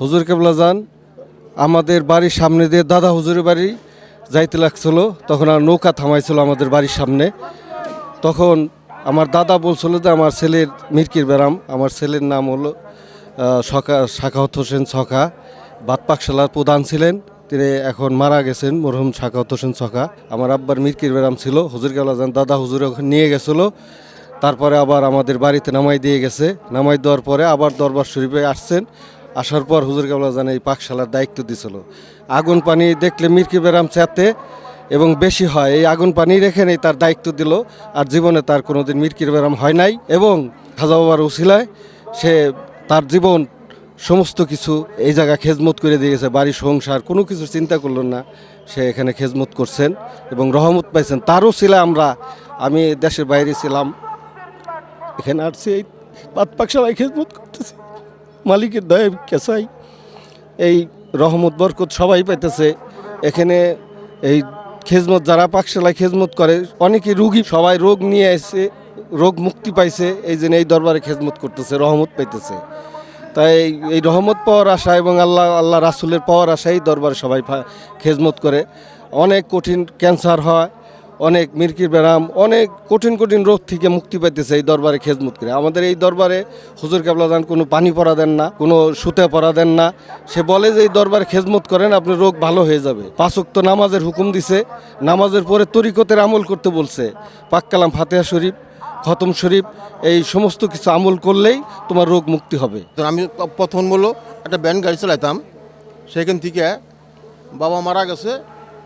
হুজুর কেবলা যান, আমাদের বাড়ির সামনে দিয়ে দাদা হুজুরের বাড়ি যাইতে লাগছিল, তখন আর নৌকা থামাইছিল আমাদের বাড়ির সামনে। তখন আমার দাদা বলছিল যে আমার ছেলের মিরকির ব্যারাম, আমার ছেলের নাম হলো সকা শাখাহত হোসেন ছকা বাদ পাকশালার প্রধান ছিলেন, তিনি এখন মারা গেছেন, মরহুম শাখাহত হোসেন ছকা আমার আব্বার মিরকির ব্যারাম ছিল, হুজুর কেবলা যান দাদা হুজুর ওখানে নিয়ে গেছিল। তারপরে আবার আমাদের বাড়িতে নামাই দিয়ে গেছে। নামাই দেওয়ার পরে আবার দরবার শরীফে আসছেন। আসার পর হুজুর কাবলা জানে এই পাকশালার দায়িত্ব দিছিল। আগুন পানি দেখলে মির্কি বেরাম চাতে এবং বেশি হয়। এই আগুন পানি রেখে নেই, তার দায়িত্ব দিল আর জীবনে তার কোনোদিন মির্কির বেরাম হয় নাই এবং খাজা বাবার সে তার জীবন সমস্ত কিছু এই জায়গা খেজমত করে দিয়ে গেছে। বাড়ি, সংসার, কোনো কিছু চিন্তা করলেন না। সে এখানে খেজমত করছেন এবং রহমত পাইছেন। তারও ছিল আমরা, আমি দেশের বাইরে ছিলাম। এখানে আসছি এই পাত পাকশালায় খেজমত করতেছি। মালিকের দয়া কেসাই এই রহমত, বরকত সবাই পাইতেছে। এখানে এই খেজমত, যারা পাকশালায় খেজমত করে, অনেকে রুগী, সবাই রোগ নিয়ে এসে, রোগ মুক্তি পাইছে। এই জন্য এই দরবারে খেজমত করতেছে, রহমত পাইতেছে। তাই এই রহমত পাওয়ার আশা এবং আল্লাহ আল্লাহ রাসুলের পাওয়ার আশাই দরবারে সবাই খেজমত করে। অনেক কঠিন ক্যান্সার হয় অনেক মির্কির ব্যারাম অনেক কঠিন কঠিন রোগ থেকে মুক্তি পাইতেছে এই দরবারে খেজমত করে। আমাদের এই দরবারে হুজুর কাবলাদান কোনো পানি পরা দেন না, কোনো সুতে পরা দেন না। সে বলে যে, এই দরবারে খেজমত করেন, আপনার রোগ ভালো হয়ে যাবে। পাঁচক তো নামাজের হুকুম দিছে। নামাজের পরে তরিকতের আমল করতে বলছে পাক্কালাম ফাতেহা শরীফ, খতম শরীফ, এই সমস্ত কিছু আমল করলেই তোমার রোগ মুক্তি হবে। আমি প্রথম বলো একটা ব্যান গাড়ি চালাইতাম। সেখান থেকে বাবা মারা গেছে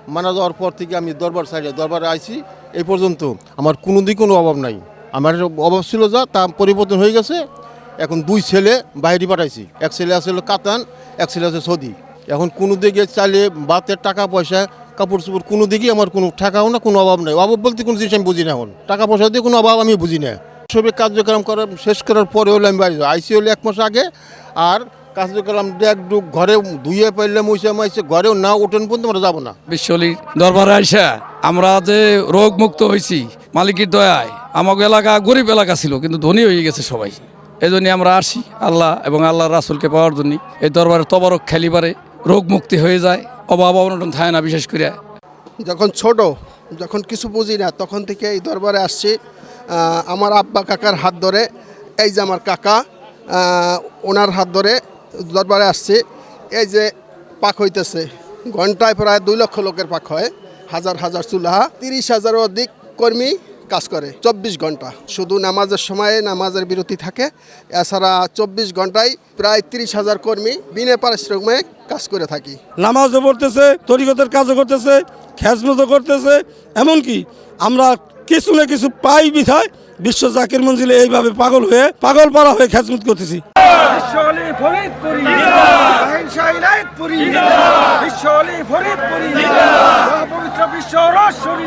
মারা যাওয়ার পর থেকে আমি দরবার সাইডে, দরবারে আইছি। এই পর্যন্ত আমার কোনো দিক কোনো অভাব নাই। আমার অভাব ছিল যা, তা পরিবর্তন হয়ে গেছে। এখন দুই ছেলে বাইরে পাঠাইছি। এক ছেলে আছে কাতান, এক ছেলে আছে সৌদি। এখন কোনো দিকে চাইলে বাতের টাকা পয়সা, কাপড় চোপড় কোনো দিকেই আমার কোনো টাকাও না, কোনো অভাব নেই। অভাব বলতে কোনো জিনিস আমি বুঝি না এখন। টাকা পয়সা দিয়ে কোনো অভাব আমি বুঝি না। সবে কার্যক্রম করার, শেষ করার পরে হলে আমি বাড়ি আইসি হলে এক মাস আগে। আর কার্যক্রম একটু ঘরে ধুয়ে পাইলে মুছে মাইছে ঘরেও না ওঠেন পর্যন্ত আমরা যাব না। বিশ্বলির দরবারে আইসা আমরা যে রোগ মুক্ত হয়েছি মালিকের দয়ায় আমাকে এলাকা গরিব এলাকা ছিল কিন্তু ধনী হয়ে গেছে সবাই। এই জন্য আমরা আসি আল্লাহ এবং আল্লাহ রাসুলকে পাওয়ার জন্য। এই দরবারে তবরক খেলিবারে রোগ মুক্তি হয়ে যায় অভাব অনটন থাকে না বিশেষ করে। যখন ছোট যখন কিছু বুঝি না তখন থেকে এই দরবারে আসছি। আমার আব্বা কাকার হাত ধরে এই যে আমার কাকা ওনার হাত ধরে দরবারে আসছি। এই যে পাক হইতেছে, ঘন্টায় প্রায় দুই লক্ষ লোকের পাক হয়, হাজার হাজার চুলাহা, তিরিশ হাজারও অধিক কর্মী কাজ করে, চব্বিশ ঘণ্টা। শুধু নামাজের সময়ে নামাজের বিরতি থাকে, এছাড়া চব্বিশ ঘন্টায় প্রায় তিরিশ হাজার কর্মী বিনা পারিশ্রমিক কাজ করে থাকি। নামাজও পড়তেছে, তরিকতের কাজও করতেছে, খেজমতও করতেছে, এমনকি আমরা কিছু না কিছু পাই বিধায় বিশ্ব জাকির মঞ্জিলে এইভাবে পাগল হয়ে, পাগল পাড়া হয়ে খেজমত করতেছি। বিশ্বলি ফরিদপুরি অহিংসা ইলাইতপুরি বিশ্বলি ফরিদপুরি পবিত্র বিশ্ব রসুরি